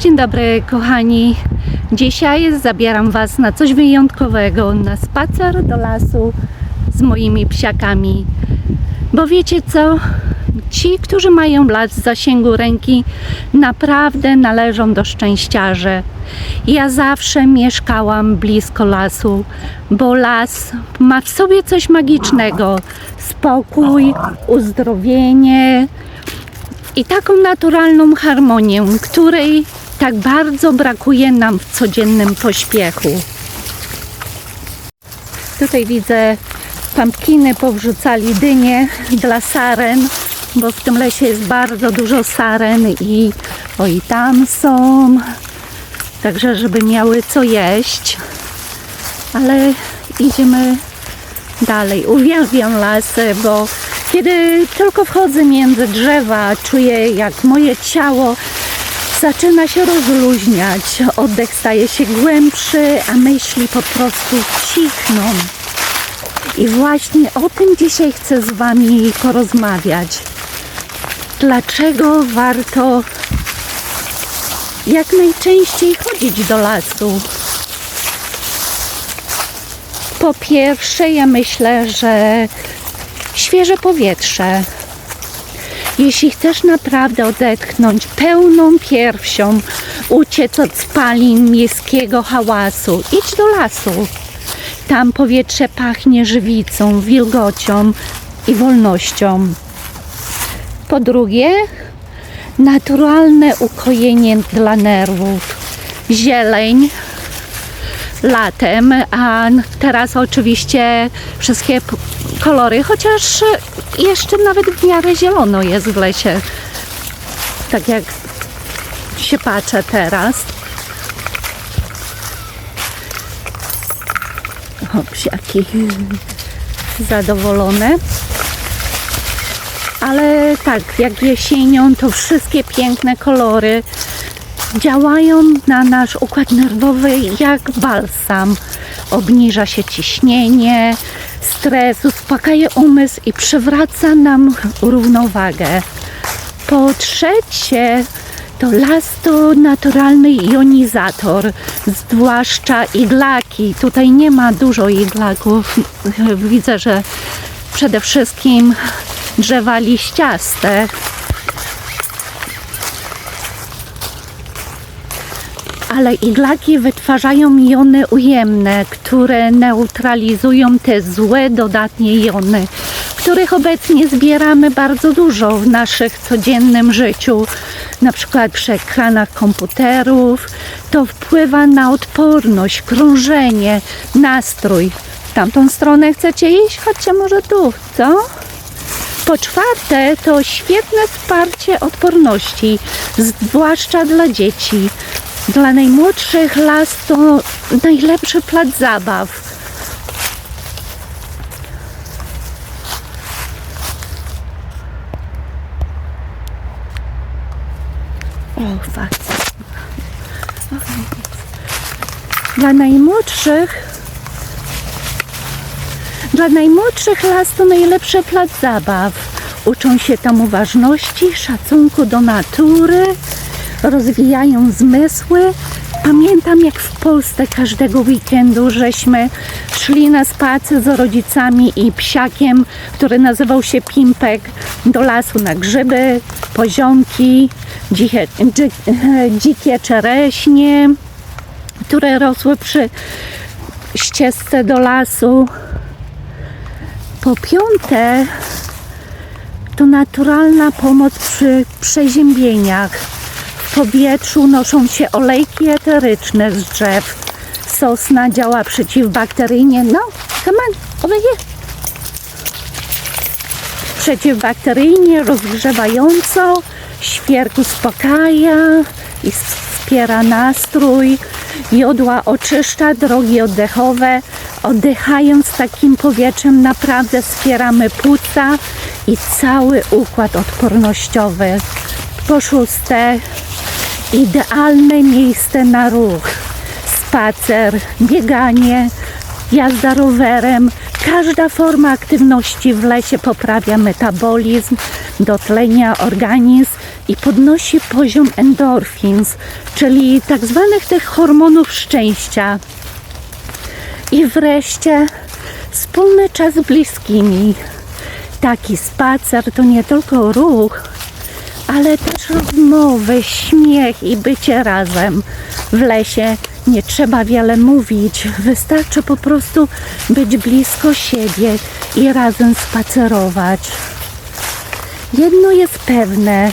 Dzień dobry, kochani. Dzisiaj zabieram Was na coś wyjątkowego, na spacer do lasu z moimi psiakami. Bo wiecie co? Ci, którzy mają las w zasięgu ręki, naprawdę należą do szczęściarzy. Ja zawsze mieszkałam blisko lasu, bo las ma w sobie coś magicznego: spokój, uzdrowienie, i taką naturalną harmonię, której tak bardzo brakuje nam w codziennym pośpiechu. Tutaj widzę pumpkiny powrzucali dynie dla saren, bo w tym lesie jest bardzo dużo saren i o i tam są. Także żeby miały co jeść. Ale idziemy dalej. Uwielbiam lasy, bo kiedy tylko wchodzę między drzewa, czuję jak moje ciało zaczyna się rozluźniać. Oddech staje się głębszy, a myśli po prostu cichną. I właśnie o tym dzisiaj chcę z Wami porozmawiać. Dlaczego warto jak najczęściej chodzić do lasu? Po pierwsze, ja myślę, że świeże powietrze. Jeśli chcesz naprawdę odetchnąć pełną piersią, uciec od spalin miejskiego hałasu, idź do lasu. Tam powietrze pachnie żywicą, wilgocią i wolnością. Po drugie, naturalne ukojenie dla nerwów. Zieleń, latem, a teraz oczywiście wszystkie kolory, chociaż jeszcze nawet w miarę zielono jest w lesie. Tak jak się patrzę teraz. O, psiaki zadowolone. Ale tak, jak jesienią, to wszystkie piękne kolory działają na nasz układ nerwowy jak balsam. Obniża się ciśnienie, stres, uspokaja umysł i przywraca nam równowagę. Po trzecie, to las to naturalny jonizator, zwłaszcza iglaki. Tutaj nie ma dużo iglaków. Widzę, że przede wszystkim drzewa liściaste. Ale iglaki wytwarzają jony ujemne, które neutralizują te złe dodatnie jony, których obecnie zbieramy bardzo dużo w naszych codziennym życiu, na przykład przy ekranach komputerów. To wpływa na odporność, krążenie, nastrój. W tamtą stronę chcecie iść? Chodźcie może tu, co? Po czwarte, to świetne wsparcie odporności, zwłaszcza dla dzieci. Dla najmłodszych las to najlepszy plac zabaw. O, fakt. Dla najmłodszych dla najmłodszych las to najlepszy plac zabaw. Uczą się tam uważności, szacunku do natury, rozwijają zmysły. Pamiętam jak w Polsce każdego weekendu żeśmy szli na spacer z rodzicami i psiakiem, który nazywał się Pimpek, do lasu na grzyby, poziomki, dzikie, dzi, dzikie czereśnie, które rosły przy ścieżce do lasu. Po piąte, to naturalna pomoc przy przeziębieniach. Powietrzu noszą się olejki eteryczne z drzew. Sosna działa przeciwbakteryjnie. No, come on, over here. Przeciwbakteryjnie, rozgrzewająco, świerk uspokaja i wspiera nastrój. Jodła oczyszcza drogi oddechowe. Oddychając takim powietrzem naprawdę wspieramy płuca i cały układ odpornościowy. Po szóste, idealne miejsce na ruch. Spacer, bieganie, jazda rowerem. Każda forma aktywności w lesie poprawia metabolizm, dotlenia organizm i podnosi poziom endorfins, czyli tak zwanych tych hormonów szczęścia. I wreszcie wspólny czas z bliskimi. Taki spacer to nie tylko ruch, ale też rozmowy, śmiech i bycie razem. W lesie nie trzeba wiele mówić, wystarczy po prostu być blisko siebie i razem spacerować. Jedno jest pewne,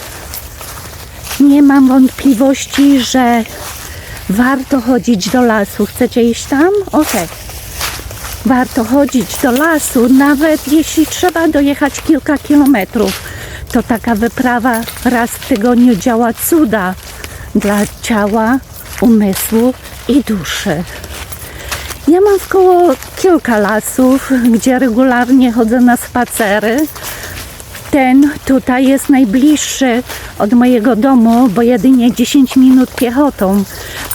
nie mam wątpliwości, że warto chodzić do lasu. Chcecie iść tam? Okej. Warto chodzić do lasu, nawet jeśli trzeba dojechać kilka kilometrów. To taka wyprawa raz w tygodniu działa cuda dla ciała, umysłu i duszy. Ja mam w kilka lasów, gdzie regularnie chodzę na spacery. Ten tutaj jest najbliższy od mojego domu, bo jedynie 10 minut piechotą,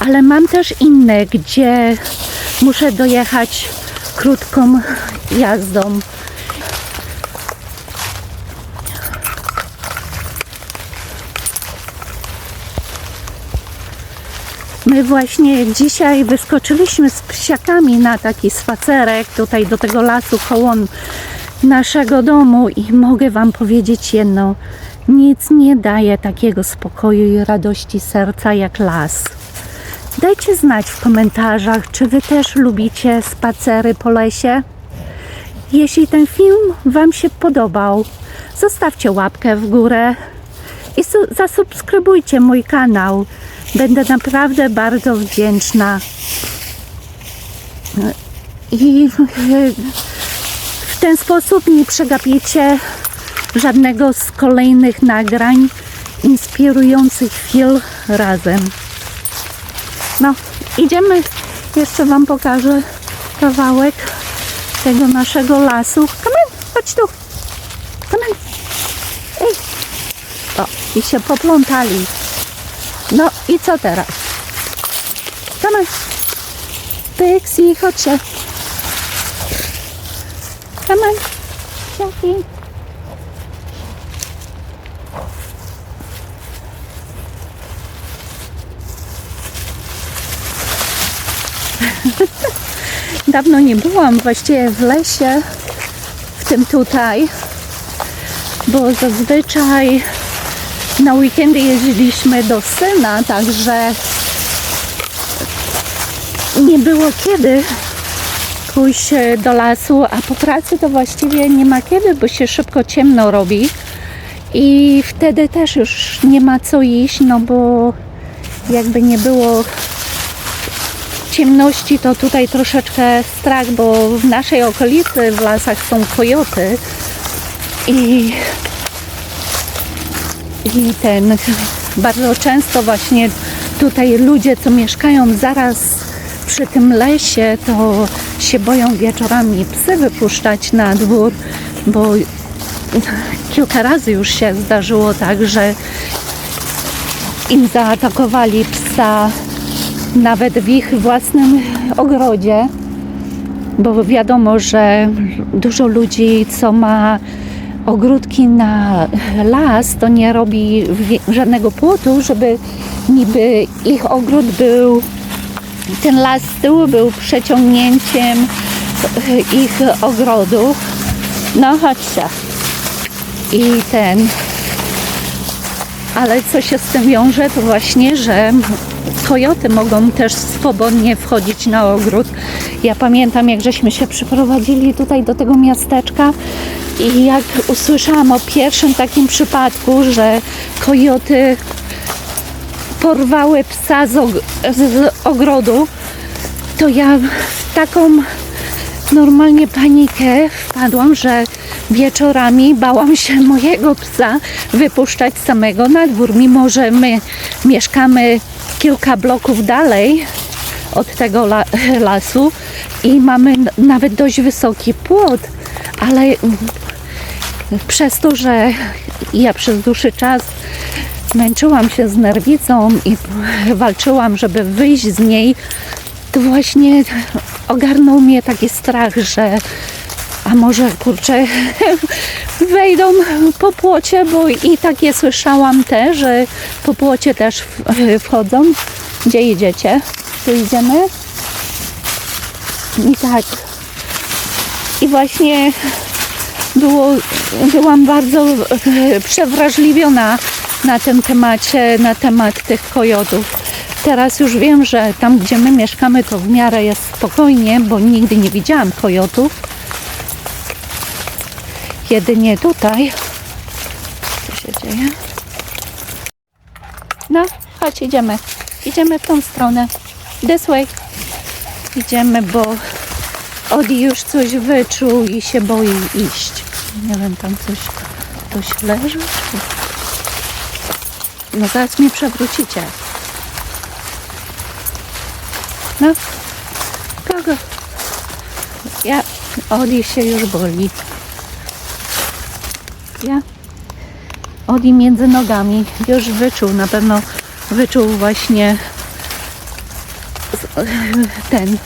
ale mam też inne, gdzie muszę dojechać krótką jazdą. Właśnie dzisiaj wyskoczyliśmy z psiakami na taki spacerek tutaj do tego lasu koło naszego domu i mogę Wam powiedzieć jedno. Nic nie daje takiego spokoju i radości serca jak las. Dajcie znać w komentarzach, czy Wy też lubicie spacery po lesie. Jeśli ten film Wam się podobał, zostawcie łapkę w górę i su- zasubskrybujcie mój kanał. Będę naprawdę bardzo wdzięczna. I w ten sposób nie przegapicie żadnego z kolejnych nagrań inspirujących chwil razem. No, idziemy. Jeszcze Wam pokażę kawałek tego naszego lasu. Come on, chodź tu. Come on. Ej. O, i się poplątali. No i co teraz? Come on. Pixie, chodźcie. Come on. Siaki. Dawno nie byłam właściwie w lesie, w tym tutaj, bo zazwyczaj na weekendy jeździliśmy do syna, także nie było kiedy pójść e, do lasu, a po pracy to właściwie nie ma kiedy, bo się szybko ciemno robi. I wtedy też już nie ma co iść, no bo jakby nie było ciemności, to tutaj troszeczkę strach, bo w naszej okolicy w lasach są kojoty i i ten bardzo często właśnie tutaj ludzie, co mieszkają zaraz przy tym lesie, to się boją wieczorami psy wypuszczać na dwór, bo kilka razy już się zdarzyło tak, że im zaatakowali psa nawet w ich własnym ogrodzie, bo wiadomo, że dużo ludzi, co ma ogródki na las, to nie robi żadnego płotu, żeby niby ich ogród był, ten las z tyłu był przeciągnięciem ich ogrodu. No chodźcie. I ten, ale co się z tym wiąże, to właśnie, że kojoty mogą też swobodnie wchodzić na ogród. Ja pamiętam, jak żeśmy się przyprowadzili tutaj do tego miasteczka i jak usłyszałam o pierwszym takim przypadku, że kojoty porwały psa z, og- z ogrodu, to ja w taką normalnie panikę wpadłam, że wieczorami bałam się mojego psa wypuszczać samego na dwór, mimo że my mieszkamy kilka bloków dalej od tego la- lasu i mamy nawet dość wysoki płot, ale przez to, że ja przez dłuższy czas męczyłam się z nerwicą i walczyłam, żeby wyjść z niej, to właśnie ogarnął mnie taki strach, że a może kurczę, wejdą po płocie, bo i tak je słyszałam też, że po płocie też wchodzą. Gdzie idziecie? Tu idziemy? I tak. I właśnie było, byłam bardzo e, przewrażliwiona na tym temacie, na temat tych kojotów. Teraz już wiem, że tam, gdzie my mieszkamy, to w miarę jest spokojnie, bo nigdy nie widziałam kojotów. Jedynie tutaj. Co się dzieje? No, chodź, idziemy. Idziemy w tą stronę. This way. Idziemy, bo Odi już coś wyczuł i się boi iść. Nie wiem, tam coś, ktoś leży? No zaraz mnie przewrócicie. No, kogo? Ja, Odi się już boi. Ja, Odi między nogami już wyczuł, na pewno wyczuł właśnie ten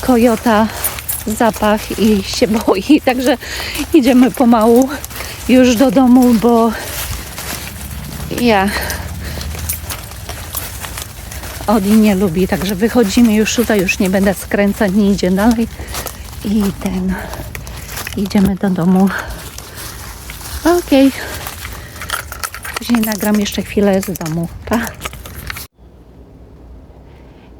kojota zapach i się boi. Także idziemy pomału już do domu, bo ja Odi nie lubi, także wychodzimy już tutaj, już nie będę skręcać, nie idzie dalej i ten idziemy do domu. Okej. Później nagram jeszcze chwilę z domu. Pa.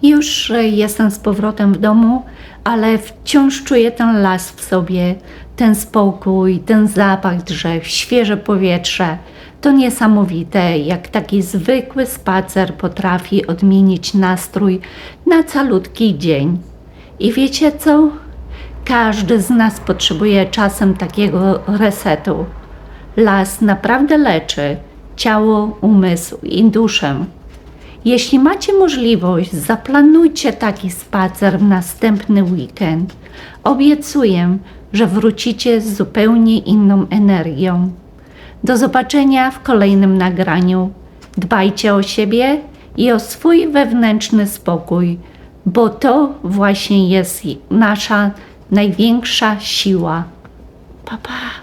Już jestem z powrotem w domu, ale wciąż czuję ten las w sobie, ten spokój, ten zapach drzew, świeże powietrze. To niesamowite, jak taki zwykły spacer potrafi odmienić nastrój na calutki dzień. I wiecie co? Każdy z nas potrzebuje czasem takiego resetu. Las naprawdę leczy ciało, umysł i duszę. Jeśli macie możliwość, zaplanujcie taki spacer w następny weekend. Obiecuję, że wrócicie z zupełnie inną energią. Do zobaczenia w kolejnym nagraniu. Dbajcie o siebie i o swój wewnętrzny spokój, bo to właśnie jest nasza największa siła. Pa, pa.